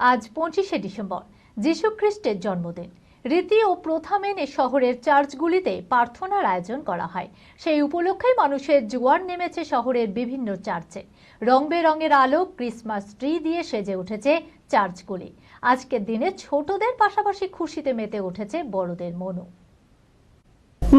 আজ পঁচিশে ডিসেম্বর, যীশু খ্রিস্টের জন্মদিন। রীতি ও প্রথা মেনে শহরের চার্চগুলিতে প্রার্থনার আয়োজন করা হয়। সেই উপলক্ষে মানুষের জোয়ার নেমেছে শহরের বিভিন্ন চার্চে। রং বেরঙের আলো ক্রিসমাস ট্রি দিয়ে সেজে উঠেছে চার্চগুলি। আজকের দিনে ছোটদের পাশাপাশি খুশিতে মেতে উঠেছে বড়দের মনও।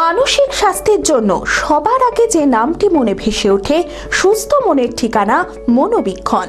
মানসিক স্বাস্থ্যের জন্য সবার আগে যে নামটি মনে ভেসে ওঠে, সুস্থ মনের ঠিকানা মনোবীক্ষণ।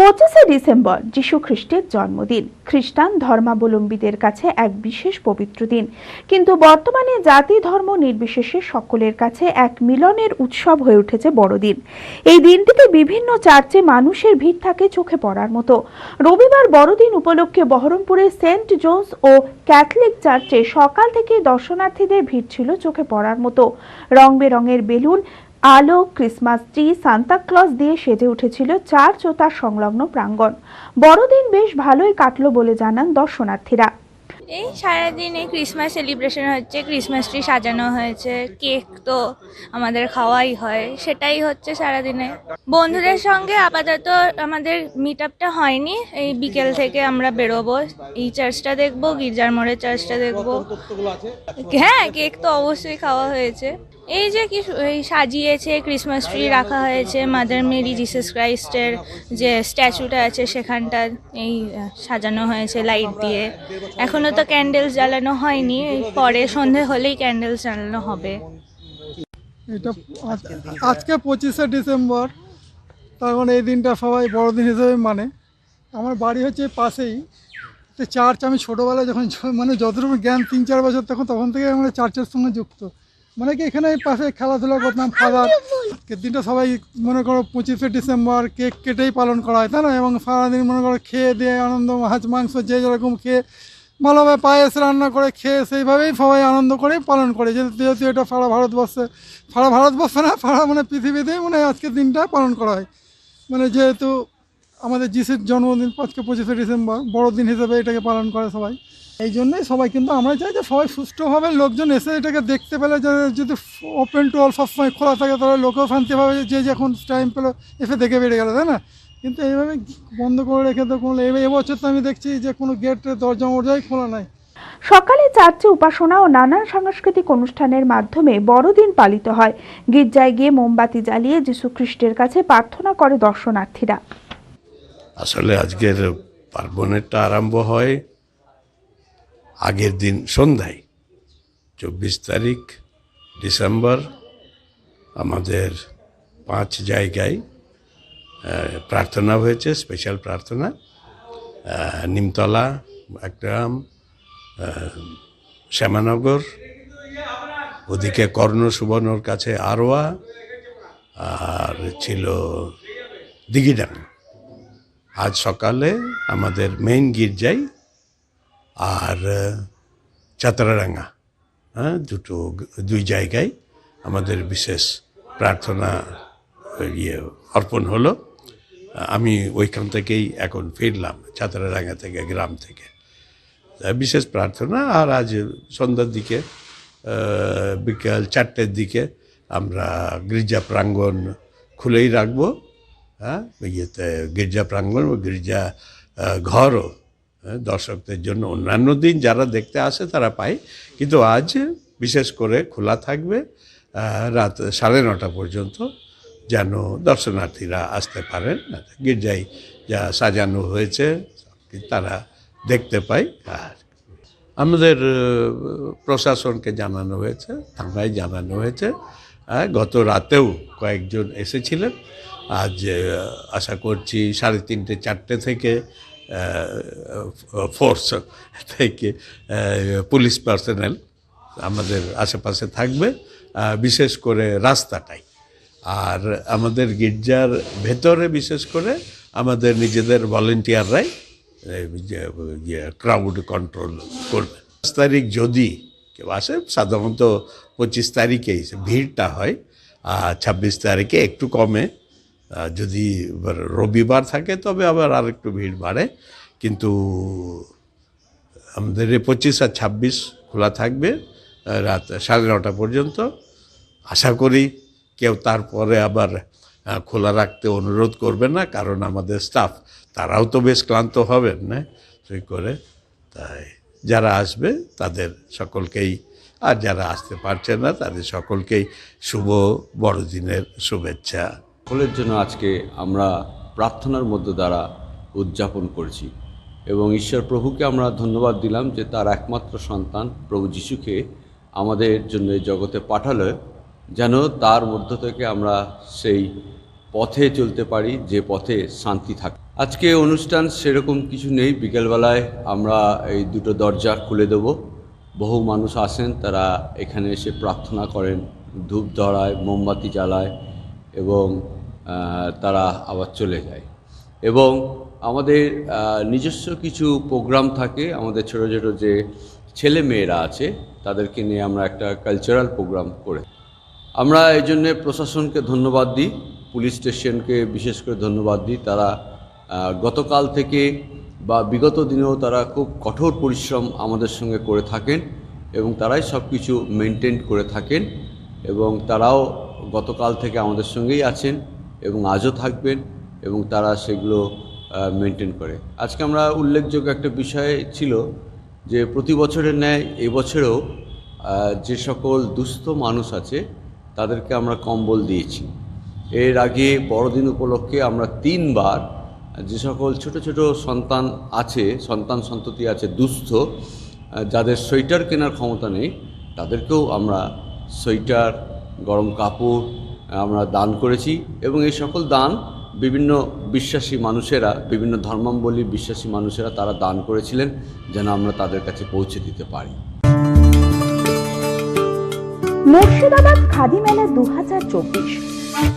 পঁচিশে ডিসেম্বর যীশু খ্রিস্টের জন্মদিন। খ্রিস্টান ধর্মাবলম্বীদের কাছে এক বিশেষ পবিত্র দিন। কিন্তু বর্তমানে জাতি ধর্ম নির্বিশেষে সকলের কাছে এক মিলনের উৎসব হয়ে উঠেছে বড়দিন। এই দিনটিতে বিভিন্ন চার্চে মানুষের ভিড় থাকে চোখে পড়ার মতো। রবিবার বড়দিন উপলক্ষে বহরমপুরে সেন্ট জোন্স ও ক্যাথলিক চার্চে সকাল থেকে দর্শনার্থীদের ভিড় ছিল চোখে পড়ার মতো। রং বেরঙের বেলুন আলো, ক্রিসমাস ট্রি সান্তাক্লজ দিয়ে সেজে উঠেছিল চার্চ ও তার সংলগ্ন প্রাঙ্গণ। বড়দিন বেশ ভালোই কাটলো বলে জানান দর্শনার্থীরা। এই সারাদিন এই ক্রিসমাস সেলিব্রেশন হচ্ছে, ক্রিসমাস ট্রি সাজানো হয়েছে, কেক তো আমাদের খাওয়াই হয়, সেটাই হচ্ছে সারাদিনে। বন্ধুদের সঙ্গে আপাতত আমাদের মিট আপটা হয়নি, এই বিকেল থেকে আমরা বেরোবো। এই চার্চটা দেখব, গির্জার মোড়ের চার্চটা দেখব। হ্যাঁ কেক তো অবশ্যই খাওয়া হয়েছে। এই যে কি এই সাজিয়েছে ক্রিসমাস ট্রি রাখা হয়েছে মাদার মেরি জিসাস ক্রাইস্টের যে স্ট্যাচুটা আছে সেখানটা এই সাজানো হয়েছে লাইট দিয়ে। এখনও তো ক্যান্ডেলস জ্বালানো হয়নি পরে সন্ধে হলেই ক্যান্ডেলস জ্বালানো হবে। এটা আজ- আজকে পঁচিশে ডিসেম্বর, তার মানে এই দিনটা সবাই বড়দিন হিসেবে মানে। আমার বাড়ি হচ্ছে পাশেই। চার্চ আমি ছোটোবেলায় যখন মানে যতটুকু জ্ঞান তিন চার বছর তখন তখন থেকে আমরা চার্চের সঙ্গে যুক্ত। মানে কি এখানে পাশে খেলাধুলা করতাম ফাদার দিনটা সবাই মনে করো পঁচিশে ডিসেম্বর কেক কেটেই পালন করা হয় তাই না? এবং সারাদিন মনে করো খেয়ে দিয়ে আনন্দ মাছ মাংস যে যেরকম খেয়ে ভালোভাবে পায়েস রান্না করে খেয়ে সেইভাবেই সবাই আনন্দ করে পালন করে। যেহেতু যেহেতু এটা সারা ভারতবর্ষে সারা ভারতবর্ষ না সারা মানে পৃথিবীতেই মানে আজকের দিনটা পালন করা হয়। মানে যেহেতু আমাদের যিশুর জন্মদিন আজকে পঁচিশে ডিসেম্বর, বড়দিন হিসেবে এটাকে পালন করে সবাই। এই জন্যই সবাই কিন্তু আমরা চাই যে সবাই সুষ্ঠুভাবে লোকজন এসে এটাকে দেখতে পেলে যদি ওপেন টু অল সবসময় খোলা থাকে, তাহলে লোকেও শান্তিভাবে যে যখন টাইম পেল এসে দেখে বেড়ে গেলো, তাই না? কিন্তু এইভাবে বন্ধ করে রেখে তো কোনো এবছর তো আমি দেখছি যে কোনো গেটের দরজা মরজাই খোলা নাই। সকালে চার্চে উপাসনা ও নানান সাংস্কৃতিক অনুষ্ঠানের মাধ্যমে বড়দিন পালিত হয়। গির্জায় গিয়ে মোমবাতি জ্বালিয়ে যীশু খ্রিস্টের কাছে প্রার্থনা করে দর্শনার্থীরা। আসলে আজকের পার্বণেরটা আরম্ভ হয় আগের দিন সন্ধ্যায়, চব্বিশ তারিখ ডিসেম্বর, আমাদের পাঁচ জায়গায় প্রার্থনা হয়েছে, স্পেশাল প্রার্থনা নিমতলা, একরাম শ্যামানগর, ওদিকে কর্ণ সুবর্ণর কাছে আরোয়া, আর ছিল দিঘিডাঙ্গা। আজ সকালে আমাদের মেইন গির্জায় আর আহ, হ্যাঁ দুটো দুই জায়গায় আমাদের বিশেষ প্রার্থনা ইয়ে অর্পণ হলো। আমি ওইখান থেকেই এখন ফিরলাম চাতরাডাঙ্গা থেকে গ্রাম থেকে। বিশেষ প্রার্থনা আর আজ সন্ধ্যার দিকে বিকাল চারটের দিকে আমরা গির্জা প্রাঙ্গণ খুলেই রাখব। হ্যাঁ? ইয়েতে গির্জা প্রাঙ্গণ ও গির্জা ঘরও হ্যাঁ, দর্শকদের জন্য অন্যান্য দিন যারা দেখতে আসে তারা পায়। কিন্তু আজ বিশেষ করে খোলা থাকবে রাত সাড়ে নটা পর্যন্ত যেন দর্শনার্থীরা আসতে পারেন। গির্জায় যা সাজানো হয়েছে তারা দেখতে পায়। আর আমাদের প্রশাসনকে জানানো হয়েছে থানায় জানানো হয়েছে গত রাতেও কয়েকজন এসেছিলেন। আজ আশা করছি সাড়ে তিনটে, চারটে থেকে ফোর্স থেকে পুলিশ পার্সোনাল আমাদের আশেপাশে থাকবে বিশেষ করে রাস্তাটাই। আর আমাদের গির্জার ভেতরে বিশেষ করে আমাদের নিজেদের ভলেন্টিয়াররাই ক্রাউড কন্ট্রোল করবে। পাঁচ তারিখ যদি কেউ আসে, সাধারণত পঁচিশ তারিখেই ভিড়টা হয়, আর ছাব্বিশ তারিখে একটু কমে যদি রবিবার থাকে, তবে আবার আর একটু ভিড় বাড়ে। কিন্তু আমাদের পঁচিশ আর ছাব্বিশ খোলা থাকবে রাত সাড়ে নটা পর্যন্ত। আশা করি কেউ তারপরে আবার খোলা রাখতে অনুরোধ করবে না, কারণ আমাদের স্টাফ তারাও তো বেশ ক্লান্ত হবেন, না? সেই করে তাই যারা আসবে, তাদের সকলকেই, আর যারা আসতে পারছে না, তাদের সকলকেই শুভ বড়দিনের শুভেচ্ছা। সকলের জন্য আজকে আমরা প্রার্থনার মধ্য দ্বারা উদযাপন করছি এবং ঈশ্বর প্রভুকে আমরা ধন্যবাদ দিলাম যে তার একমাত্র সন্তান প্রভু যিশুকে আমাদের জন্য এই জগতে পাঠালো, যেন তার মধ্য থেকে আমরা সেই পথে চলতে পারি, যে পথে শান্তি থাকে। আজকে অনুষ্ঠান সেরকম কিছু নেই, বিকেলবেলায় আমরা এই দুটো দরজা খুলে দেব। বহু মানুষ আসেন, তারা এখানে এসে প্রার্থনা করেন ধূপ ধরায় মোমবাতি জ্বালায় এবং তারা আবার চলে যায়। এবং আমাদের নিজস্ব কিছু প্রোগ্রাম থাকে, আমাদের ছোটো ছোটো যে ছেলে মেয়েরা আছে, তাদেরকে নিয়ে আমরা একটা কালচারাল প্রোগ্রাম করে। আমরা এই জন্যে প্রশাসনকে ধন্যবাদ দিই, পুলিশ স্টেশনকে বিশেষ করে ধন্যবাদ দিই। তারা গতকাল থেকে বা বিগত দিনেও তারা খুব কঠোর পরিশ্রম আমাদের সঙ্গে করে থাকেন এবং তারাই সব কিছু মেনটেন করে থাকেন এবং তারাও গতকাল থেকে আমাদের সঙ্গেই আছেন। এবং আজও থাকবেন এবং তারা সেগুলো মেনটেন করে। আজকে আমরা উল্লেখযোগ্য একটা বিষয় ছিল যে প্রতি বছরের ন্যায় এবছরেও যে সকল দুস্থ মানুষ আছে, তাদেরকে আমরা কম্বল দিয়েছি। এর আগে বড়দিন উপলক্ষে আমরা তিনবার যে সকল ছোট ছোট সন্তান আছে, সন্তান সন্ততি আছে, দুস্থ যাদের সোয়েটার কেনার ক্ষমতা নেই, তাদেরকেও আমরা সোয়েটার, গরম কাপড় আমরা দান করেছি এবং এই সকল দান বিভিন্ন বিশ্বাসী মানুষেরা, বিভিন্ন ধর্মাবলী বিশ্বাসী মানুষেরা তারা দান করেছিলেন যেন আমরা তাদের কাছে পৌঁছে দিতে পারি। মুর্শিদাবাদ খাদি মেলা দু হাজার চব্বিশ।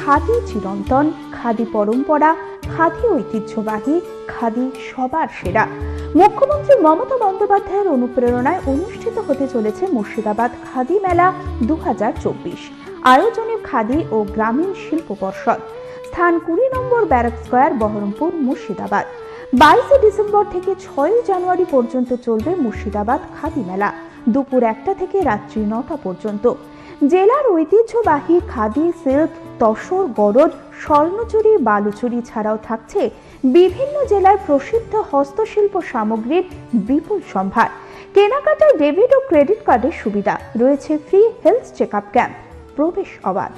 খাদি চিরন্তন, খাদি পরম্পরা, খাদি ঐতিহ্যবাহী, খাদি সবার সেরা। মুখ্যমন্ত্রী মমতা বন্দ্যোপাধ্যায়ের অনুপ্রেরণায় অনুষ্ঠিত হতে চলেছে মুর্শিদাবাদ খাদি মেলা দু হাজার চব্বিশ। আয়োজনে খাদি ও গ্রামীণ শিল্প পর্ষদ। স্থান কুড়ি নম্বর ব্যারাক স্কোয়ার, বহরমপুর, মুর্শিদাবাদ। বাইশে ডিসেম্বর থেকে ছয়ই জানুয়ারি পর্যন্ত চলবে মুর্শিদাবাদ খাদি মেলা। দুপুর একটা থেকে রাত্রি নটা পর্যন্ত। জেলার ঐতিহ্যবাহী খাদি, সিল্ক, তসর, গরদ, স্বর্ণচুরি, বালুচুরি ছাড়াও থাকছে বিভিন্ন জেলার প্রসিদ্ধ হস্তশিল্প সামগ্রীর বিপুল সম্ভার। কেনাকাটায় ডেবিট ও ক্রেডিট কার্ডের সুবিধা। রয়েছে free health check up camp. প্রবেশ অবাধ।